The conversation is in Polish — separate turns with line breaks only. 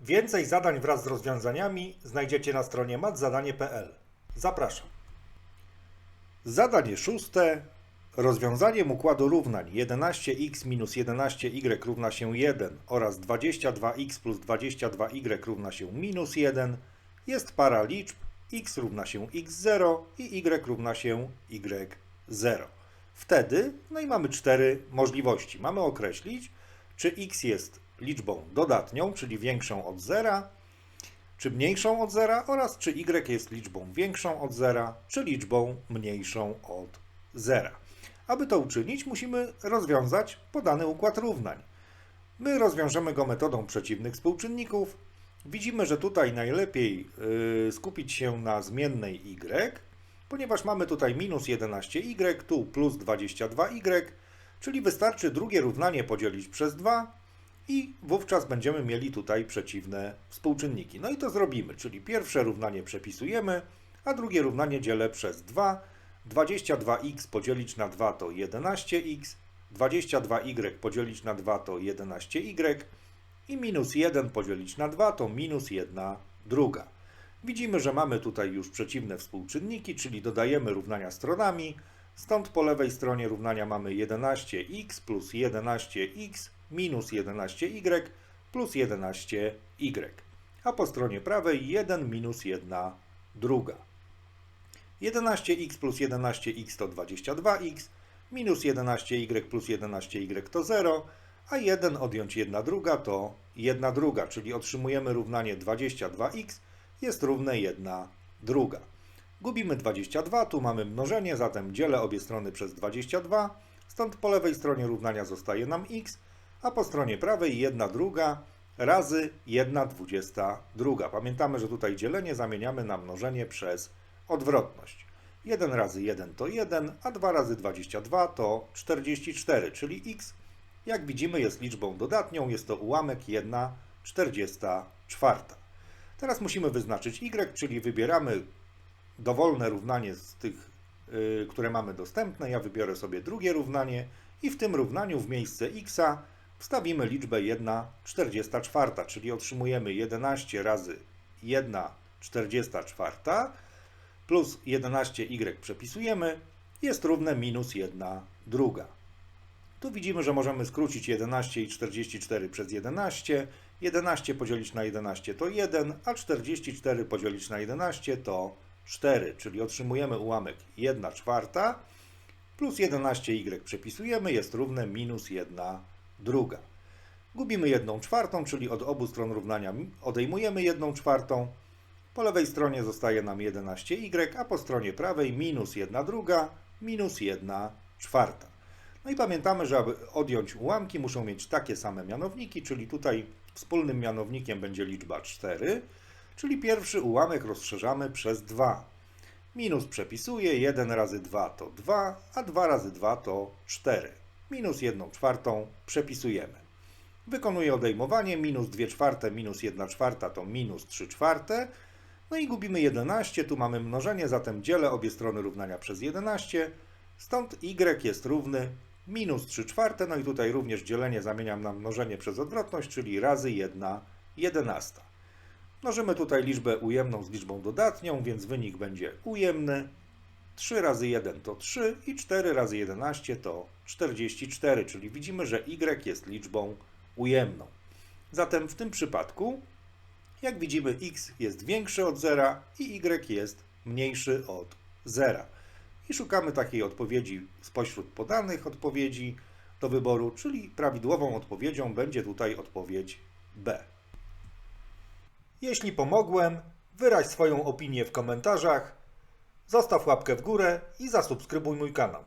Więcej zadań wraz z rozwiązaniami znajdziecie na stronie matzadanie.pl. Zapraszam. Zadanie szóste. Rozwiązaniem układu równań 11x minus 11y równa się 1 oraz 22x plus 22y równa się minus 1 jest para liczb x równa się x0 i y równa się y0. Wtedy, no i mamy cztery możliwości. Mamy określić, czy x jest liczbą dodatnią, czyli większą od zera, czy mniejszą od zera oraz czy y jest liczbą większą od zera, czy liczbą mniejszą od zera. Aby to uczynić, musimy rozwiązać podany układ równań. My rozwiążemy go metodą przeciwnych współczynników. Widzimy, że tutaj najlepiej yy, skupić się na zmiennej y, ponieważ mamy tutaj minus 11y, tu plus 22y, czyli wystarczy drugie równanie podzielić przez 2 i wówczas będziemy mieli tutaj przeciwne współczynniki. No i to zrobimy, czyli pierwsze równanie przepisujemy, a drugie równanie dzielę przez 2. 22x podzielić na 2 to 11x, 22y podzielić na 2 to 11y i minus 1 podzielić na 2 to minus 1 druga. Widzimy, że mamy tutaj już przeciwne współczynniki, czyli dodajemy równania stronami. Stąd po lewej stronie równania mamy 11x plus 11x minus 11y plus 11y, a po stronie prawej 1 minus 1 druga. 11x plus 11x to 22x, minus 11y plus 11y to 0, a 1 odjąć 1 druga to 1 druga, czyli otrzymujemy równanie 22x jest równe 1 druga. Gubimy 22, tu mamy mnożenie, zatem dzielę obie strony przez 22, stąd po lewej stronie równania zostaje nam x, a po stronie prawej 1 druga razy 1 22. Pamiętamy, że tutaj dzielenie zamieniamy na mnożenie przez odwrotność. 1 razy 1 to 1, a 2 razy 22 to 44, czyli x, jak widzimy, jest liczbą dodatnią, jest to ułamek 1 44. Teraz musimy wyznaczyć y, czyli wybieramy dowolne równanie z tych, yy, które mamy dostępne. Ja wybiorę sobie drugie równanie i w tym równaniu w miejsce x wstawimy liczbę 1 44, czyli otrzymujemy 11 razy 1 44 plus 11y przepisujemy, jest równe minus 1 druga. Tu widzimy, że możemy skrócić 11 i 44 przez 11. 11 podzielić na 11 to 1, a 44 podzielić na 11 to 4, czyli otrzymujemy ułamek 1 czwarta plus 11y przepisujemy, jest równe minus 1 druga. Gubimy 1 czwartą, czyli od obu stron równania odejmujemy 1 czwartą. Po lewej stronie zostaje nam 11y, a po stronie prawej minus 1 druga, minus 1 czwarta. No i pamiętamy, że aby odjąć ułamki muszą mieć takie same mianowniki, czyli tutaj wspólnym mianownikiem będzie liczba 4, czyli pierwszy ułamek rozszerzamy przez 2. Minus przepisuję, 1 razy 2 to 2, a 2 razy 2 to 4. Minus 1 czwartą przepisujemy. Wykonuję odejmowanie, minus 2 czwarte minus 1 czwarta to minus 3 czwarte, no i gubimy 11, tu mamy mnożenie, zatem dzielę obie strony równania przez 11, stąd y jest równy minus 3 czwarte, no i tutaj również dzielenie zamieniam na mnożenie przez odwrotność, czyli razy 1 jedenasta. Mnożymy tutaj liczbę ujemną z liczbą dodatnią, więc wynik będzie ujemny. 3 razy 1 to 3 i 4 razy 11 to 44, czyli widzimy, że y jest liczbą ujemną. Zatem w tym przypadku jak widzimy, x jest większy od zera i y jest mniejszy od zera. I szukamy takiej odpowiedzi spośród podanych odpowiedzi do wyboru, czyli prawidłową odpowiedzią będzie tutaj odpowiedź B. Jeśli pomogłem, wyraź swoją opinię w komentarzach, zostaw łapkę w górę i zasubskrybuj mój kanał.